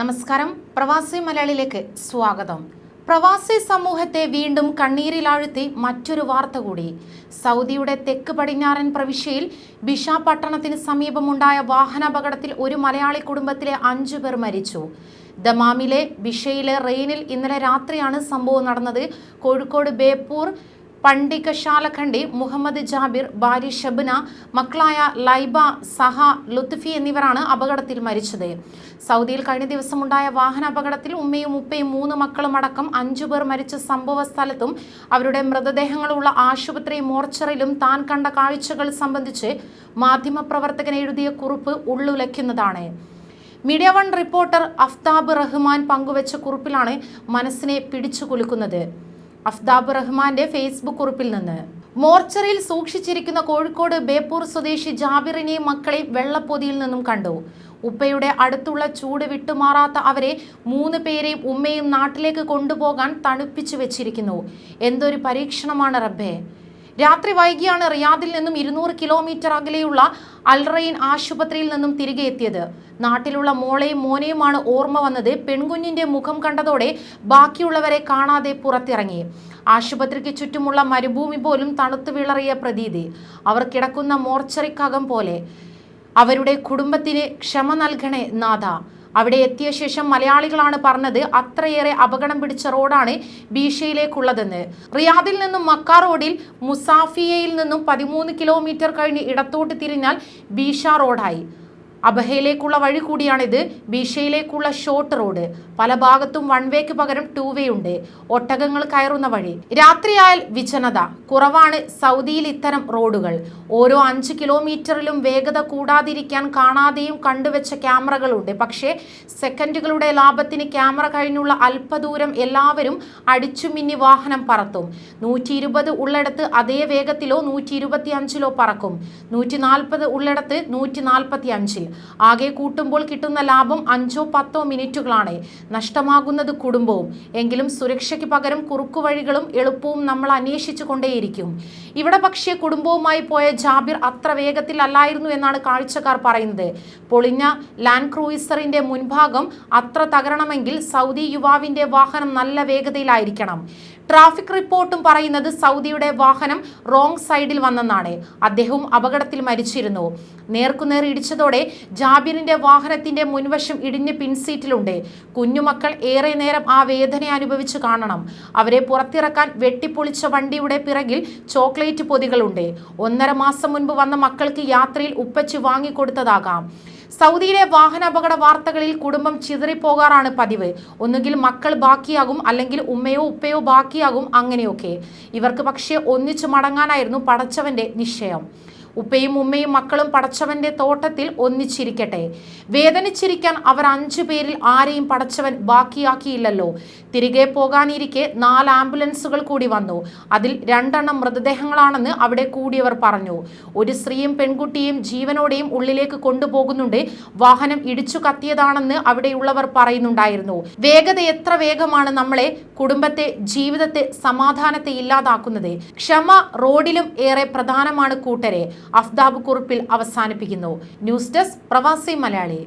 നമസ്കാരം. പ്രവാസി മലയാളിയിലേക്ക് സ്വാഗതം. പ്രവാസി സമൂഹത്തെ വീണ്ടും കണ്ണീരിലാഴ്ത്തി മറ്റൊരു വാർത്ത കൂടി. സൗദിയുടെ തെക്ക് പടിഞ്ഞാറൻ പ്രവിശ്യയിൽ ബിഷ പട്ടണത്തിന് സമീപമുണ്ടായ വാഹനാപകടത്തിൽ ഒരു മലയാളി കുടുംബത്തിലെ അഞ്ചു പേർ മരിച്ചു. ദമാമിലെ ബിഷയിലെ റെയിനിൽ ഇന്നലെ രാത്രിയാണ് സംഭവം നടന്നത്. കോഴിക്കോട് ബേപ്പൂർ പണ്ടികശാലഖണ്ഡി മുഹമ്മദ് ജാബിർ ഭാര്യ ഷബ്ന മക്കളായ ലൈബ സഹ ലുത്ഫി എന്നിവരാണ് അപകടത്തിൽ മരിച്ചത്. സൗദിയിൽ കഴിഞ്ഞ ദിവസമുണ്ടായ വാഹനാപകടത്തിൽ ഉമ്മയും ഉപ്പയും മൂന്ന് മക്കളും അടക്കം അഞ്ചു പേർ മരിച്ച സംഭവ സ്ഥലത്തും അവരുടെ മൃതദേഹങ്ങളുള്ള ആശുപത്രി മോർച്ചറിലും താൻ കണ്ട കാഴ്ചകൾ സംബന്ധിച്ച് മാധ്യമപ്രവർത്തകൻ എഴുതിയ കുറിപ്പ് ഉള്ളുലയ്ക്കുന്നതാണ് Media One reporter Aftab Rahman പങ്കുവച്ച കുറിപ്പിലാണ് മനസ്സിനെ പിടിച്ചു കുലുക്കുന്നത്. അഫ്താബ് റഹ്മാന്റെ ഫേസ്ബുക്ക് കുറിപ്പിൽ നിന്ന്. മോർച്ചറിയിൽ സൂക്ഷിച്ചിരിക്കുന്ന കോഴിക്കോട് ബേപ്പൂർ സ്വദേശി ജാബിറിനെയും മക്കളെ വെള്ളപ്പൊതിയിൽ നിന്നും കണ്ടു. ഉപ്പയുടെ അടുത്തുള്ള ചൂട് വിട്ടുമാറാത്ത അവരെ മൂന്ന് പേരെയും ഉമ്മയും നാട്ടിലേക്ക് കൊണ്ടുപോകാൻ തണുപ്പിച്ചു വെച്ചിരിക്കുന്നു. എന്തൊരു പരീക്ഷണമാണ് റബ്ബേ. രാത്രി വൈകിയാണ് റിയാദിൽ നിന്നും ഇരുന്നൂറ് കിലോമീറ്റർ അകലെയുള്ള അൽറൈൻ ആശുപത്രിയിൽ നിന്നും തിരികെ എത്തിയത്. നാട്ടിലുള്ള മോളെയും മോനെയുമാണ് ഓർമ്മ വന്നത്. പെൺകുഞ്ഞിന്റെ മുഖം കണ്ടതോടെ ബാക്കിയുള്ളവരെ കാണാതെ പുറത്തിറങ്ങി. ആശുപത്രിക്ക് ചുറ്റുമുള്ള മരുഭൂമി പോലും തണുത്തു വിളറിയ പ്രതീതി. അവർ കിടക്കുന്ന മോർച്ചറിക്കകം പോലെ അവരുടെ കുടുംബത്തിന് ക്ഷമ നൽകണേ നാഥ. അവിടെ എത്തിയ ശേഷം മലയാളികളാണ് പറഞ്ഞത് അത്രയേറെ അപകടം പിടിച്ച റോഡാണ് ബീഷയിലേക്കുള്ളതെന്ന്. റിയാദിൽ നിന്നും മക്ക റോഡിൽ മുസാഫിയയിൽ നിന്നും പതിമൂന്ന് കിലോമീറ്റർ കഴിഞ്ഞ് ഇടത്തോട്ട് തിരിഞ്ഞാൽ ബീഷ റോഡായി. അബഹയിലേക്കുള്ള വഴി കൂടിയാണിത്. ബീഷയിലേക്കുള്ള ഷോർട്ട് റോഡ് പല ഭാഗത്തും വൺ വേക്ക് പകരം ടൂ വേ ഉണ്ട്. ഒട്ടകങ്ങൾ കയറുന്ന വഴി. രാത്രിയായാൽ വിജനത. കുറവാണ് സൗദിയിൽ ഇത്തരം റോഡുകൾ ഓരോ അഞ്ച് കിലോമീറ്ററിലും വേഗത കൂടാതിരിക്കാൻ കാണാതെയും കണ്ടുവച്ച ക്യാമറകളുണ്ട്. പക്ഷേ സെക്കൻഡുകളുടെ ലാഭത്തിന് ക്യാമറ കഴിഞ്ഞുള്ള അല്പദൂരം എല്ലാവരും അടിച്ചു മിന്നി വാഹനം പറത്തും. നൂറ്റി ഇരുപത് ഉള്ളിടത്ത് അതേ വേഗത്തിലോ നൂറ്റി ഇരുപത്തി അഞ്ചിലോ പറക്കും. നൂറ്റി നാൽപ്പത് ഉള്ളിടത്ത് നൂറ്റി നാൽപ്പത്തി അഞ്ചിൽ ആകെ കൂട്ടുമ്പോൾ കിട്ടുന്ന ലാഭം അഞ്ചോ പത്തോ മിനിറ്റുകളാണ്. നഷ്ടമാകുന്നത് കുടുംബവും. എങ്കിലും സുരക്ഷയ്ക്ക് പകരം കുറുക്കുവഴികളും എളുപ്പവും നമ്മൾ അന്വേഷിച്ചു കൊണ്ടേയിരിക്കും. ഇവിടെ പക്ഷേ കുടുംബവുമായി പോയ ജാബിർ അത്ര വേഗത്തിൽ അല്ലായിരുന്നു എന്നാണ് കാഴ്ചക്കാർ പറയുന്നത്. പൊളിഞ്ഞ ലാൻഡ് ക്രൂയിസറിന്റെ മുൻഭാഗം അത്ര തകരണമെങ്കിൽ സൗദി യുവാവിന്റെ വാഹനം നല്ല വേഗതയിലായിരിക്കണം. ട്രാഫിക് റിപ്പോർട്ടും പറയുന്നത് സൗദിയുടെ വാഹനം റോങ് സൈഡിൽ വന്നെന്നാണ്. അദ്ദേഹവും അപകടത്തിൽ മരിച്ചിരുന്നു. നേർക്കുനേർ ഇടിച്ചതോടെ ജാബിറിന്റെ വാഹനത്തിന്റെ മുൻവശം ഇടിഞ്ഞ് പിൻസീറ്റിലുണ്ട്. കുഞ്ഞുമക്കൾ ഏറെ നേരം ആ വേദന അനുഭവിച്ചു കാണണം. അവരെ പുറത്തിറക്കാൻ വെട്ടിപ്പൊളിച്ച വണ്ടിയുടെ പിറകിൽ ചോക്ലേറ്റ് പൊതികളുണ്ട്. ഒന്നര മാസം മുൻപ് വന്ന മക്കൾക്ക് യാത്രയിൽ ഉപ്പച്ച് വാങ്ങിക്കൊടുത്തതാകാം. സൗദിയിലെ വാഹനാപകട വാർത്തകളിൽ കുടുംബം ചിതറിപ്പോകാറാണ് പതിവ്. ഒന്നുകിൽ മക്കൾ ബാക്കിയാകും അല്ലെങ്കിൽ ഉമ്മയോ ഉപ്പയോ ബാക്കിയാകും അങ്ങനെയൊക്കെ. ഇവർക്ക് പക്ഷേ ഒന്നിച്ചു മടങ്ങാനായിരുന്നു പടച്ചവന്റെ നിശ്ചയം. ഉപ്പയും ഉമ്മയും മക്കളും പടച്ചവന്റെ തോട്ടത്തിൽ ഒന്നിച്ചിരിക്കട്ടെ. വേദനിച്ചിരിക്കാൻ അവർ അഞ്ചു പേരിൽ ആരെയും പടച്ചവൻ ബാക്കിയാക്കിയില്ലല്ലോ. തിരികെ പോകാനിരിക്കെ നാല് ആംബുലൻസുകൾ കൂടി വന്നു. അതിൽ രണ്ടെണ്ണം മൃതദേഹങ്ങളാണെന്ന് അവിടെ കൂടിയവർ പറഞ്ഞു. ഒരു സ്ത്രീയും പെൺകുട്ടിയും ജീവനോടെയും ഉള്ളിലേക്ക് കൊണ്ടുപോകുന്നുണ്ട്. വാഹനം ഇടിച്ചു കത്തിയതാണെന്ന് അവിടെയുള്ളവർ പറയുന്നുണ്ടായിരുന്നു. വേഗത എത്ര വേഗമാണ് നമ്മളെ കുടുംബത്തെ ജീവിതത്തെ സമാധാനത്തെ ഇല്ലാതാക്കുന്നത്. ക്ഷമ റോഡിലും ഏറെ പ്രധാനമാണ് കൂട്ടരെ. അഫ്താബ് കുറിപ്പിൽ അവസാനിപ്പിക്കുന്നു. ന്യൂസ് ഡെസ്ക് പ്രവാസി മലയാളി.